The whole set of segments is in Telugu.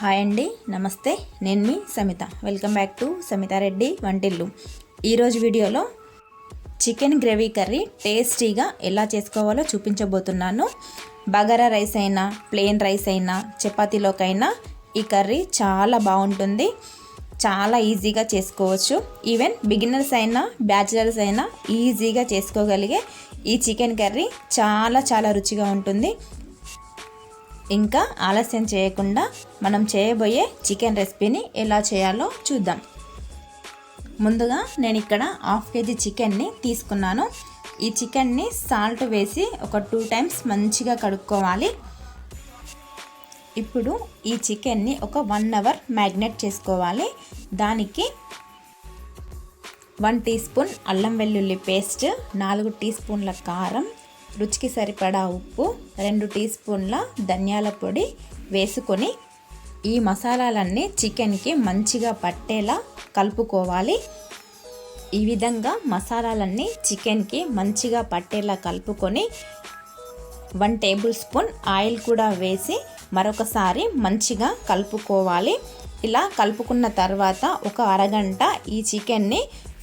హాయ్ అండి నమస్తే. నేను మీ Samitha. Welcome back to Samitha Reddy వంటిల్లు. ఈరోజు వీడియోలో చికెన్ గ్రేవీ కర్రీ టేస్టీగా ఎలా చేసుకోవాలో చూపించబోతున్నాను. బగారా రైస్ అయినా ప్లెయిన్ రైస్ అయినా చపాతీలోకైనా ఈ కర్రీ చాలా బాగుంటుంది. చాలా ఈజీగా చేసుకోవచ్చు. ఈవెన్ బిగినర్స్ అయినా బ్యాచిలర్స్ అయినా ఈజీగా చేసుకోగలిగే ఈ చికెన్ కర్రీ చాలా చాలా రుచిగా ఉంటుంది. ఇంకా ఆలస్యం చేయకుండా మనం చేయబోయే చికెన్ రెసిపీని ఎలా చేయాలో చూద్దాం. ముందుగా నేను ఇక్కడ హాఫ్ కేజీ చికెన్ని తీసుకున్నాను. ఈ చికెన్ని సాల్ట్ వేసి ఒక టూ టైమ్స్ మంచిగా కడుక్కోవాలి. ఇప్పుడు ఈ చికెన్ని ఒక వన్ అవర్ మ్యాగ్నెట్ చేసుకోవాలి. దానికి వన్ టీ స్పూన్ అల్లం వెల్లుల్లి పేస్ట్ నాలుగు టీ స్పూన్ల కారం రుచికి సరిపడా ఉప్పు రెండు టీ స్పూన్ల ధనియాల పొడి వేసుకొని ఈ మసాలాలన్నీ చికెన్కి మంచిగా పట్టేలా కలుపుకోవాలి. ఈ విధంగా మసాలాలన్నీ చికెన్కి మంచిగా పట్టేలా కలుపుకొని వన్ టేబుల్ స్పూన్ ఆయిల్ కూడా వేసి మరొకసారి మంచిగా కలుపుకోవాలి. ఇలా కలుపుకున్న తర్వాత ఒక అరగంట ఈ చికెన్ని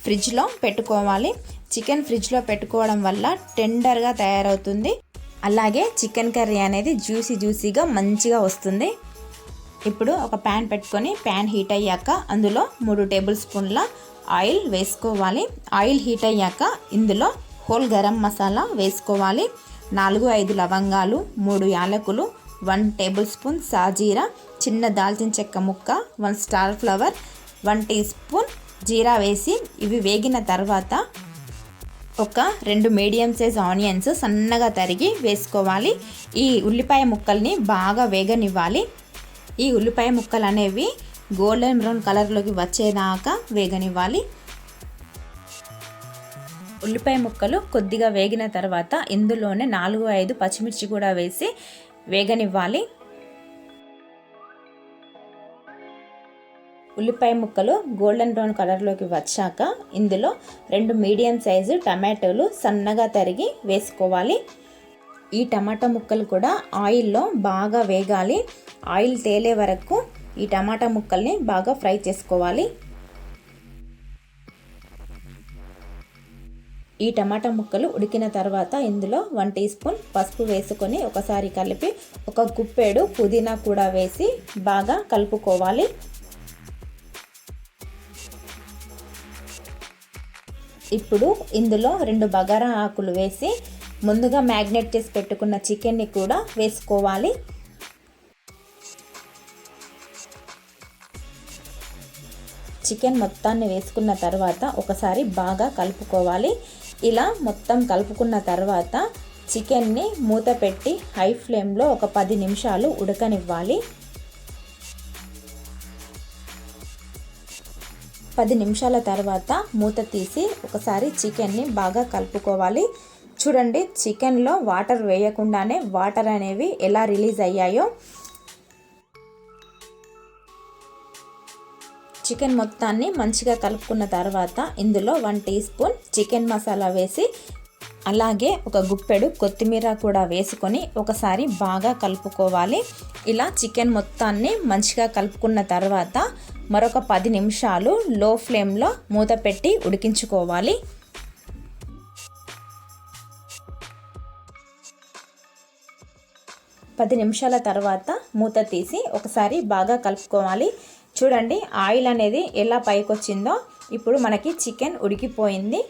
ఫ్రిడ్జ్లో పెట్టుకోవాలి. చికెన్ ఫ్రిడ్జ్లో పెట్టుకోవడం వల్ల టెండర్గా తయారవుతుంది. అలాగే చికెన్ కర్రీ అనేది జ్యూసీ జ్యూసీగా మంచిగా వస్తుంది. ఇప్పుడు ఒక ప్యాన్ పెట్టుకొని ప్యాన్ హీట్ అయ్యాక అందులో మూడు టేబుల్ స్పూన్ల ఆయిల్ వేసుకోవాలి. ఆయిల్ హీట్ అయ్యాక ఇందులో హోల్ గరం మసాలా వేసుకోవాలి. నాలుగు ఐదు లవంగాలు మూడు యాలకులు వన్ టేబుల్ స్పూన్ సాజీరా చిన్న దాల్చిన చెక్క ముక్క one star flower one teaspoon జీరా వేసి ఇవి వేగిన తర్వాత ఒక రెండు మీడియం సైజ్ ఆనియన్స్ సన్నగా తరిగి వేసుకోవాలి. ఈ ఉల్లిపాయ ముక్కల్ని బాగా వేగనివ్వాలి. ఈ ఉల్లిపాయ ముక్కలు అనేవి గోల్డెన్ బ్రౌన్ కలర్లోకి వచ్చేదాకా వేగనివ్వాలి. ఉల్లిపాయ ముక్కలు కొద్దిగా వేగిన తర్వాత ఇందులోనే నాలుగు ఐదు పచ్చిమిర్చి కూడా వేసి వేగనివ్వాలి. ఉల్లిపాయ ముక్కలు గోల్డెన్ బ్రౌన్ కలర్లోకి వచ్చాక ఇందులో రెండు మీడియం సైజు టమాటోలు సన్నగా తరిగి వేసుకోవాలి. ఈ టమాటా ముక్కలు కూడా ఆయిల్లో బాగా వేగాలి. ఆయిల్ తేలే వరకు ఈ టమాటా ముక్కల్ని బాగా ఫ్రై చేసుకోవాలి. ఈ టమాటా ముక్కలు ఉడికిన తర్వాత ఇందులో వన్ టీ స్పూన్ పసుపు వేసుకొని ఒకసారి కలిపి ఒక గుప్పెడు పుదీనా కూడా వేసి బాగా కలుపుకోవాలి. ఇప్పుడు ఇందులో రెండు బగారా ఆకులు వేసి ముందుగా మ్యాగ్నేట్ చేసి పెట్టుకున్న చికెన్ని కూడా వేసుకోవాలి. చికెన్ మొత్తాన్ని వేసుకున్న తర్వాత ఒకసారి బాగా కలుపుకోవాలి. ఇలా మొత్తం కలుపుకున్న తర్వాత చికెన్ని మూత పెట్టి హై ఫ్లేమ్లో ఒక పది నిమిషాలు ఉడకనివ్వాలి. పది నిమిషాల తర్వాత మూత తీసి ఒకసారి చికెన్ని బాగా కలుపుకోవాలి. చూడండి చికెన్లో వాటర్ వేయకుండానే వాటర్ అనేవి ఎలా రిలీజ్ అయ్యాయో. చికెన్ మొత్తాన్ని మంచిగా కలుపుకున్న తర్వాత ఇందులో one teaspoon chicken masala వేసి అలాగే ఒక గుప్పెడు కొత్తిమీర కూడా వేసుకొని ఒకసారి బాగా కలుపుకోవాలి. ఇలా చికెన్ మొత్తాన్ని మంచిగా కలుపుకున్న తర్వాత మరొక పది నిమిషాలు లో ఫ్లేమ్లో మూత పెట్టి ఉడికించుకోవాలి. పది నిమిషాల తర్వాత మూత తీసి ఒకసారి బాగా కలుపుకోవాలి. చూడండి ఆయిల్ అనేది ఎలా పైకి వచ్చిందో ఇప్పుడు మనకి చికెన్ ఉడికిపోయింది.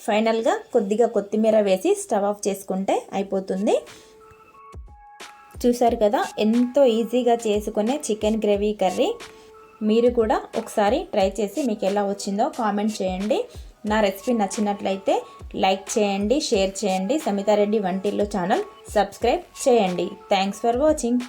ఫైనల్గా కొద్దిగా కొత్తిమీర వేసి స్టవ్ ఆఫ్ చేసుకుంటే అయిపోతుంది. చూసారు కదా ఎంతో ఈజీగా చేసుకునే చికెన్ గ్రేవీ కర్రీ. మీరు కూడా ఒకసారి ట్రై చేసి మీకు ఎలా వచ్చిందో కామెంట్ చేయండి. నా రెసిపీ నచ్చినట్లయితే లైక్ చేయండి షేర్ చేయండి. సమితారెడ్డి వంటిల్లు ఛానల్ సబ్స్క్రైబ్ చేయండి. Thanks for watching.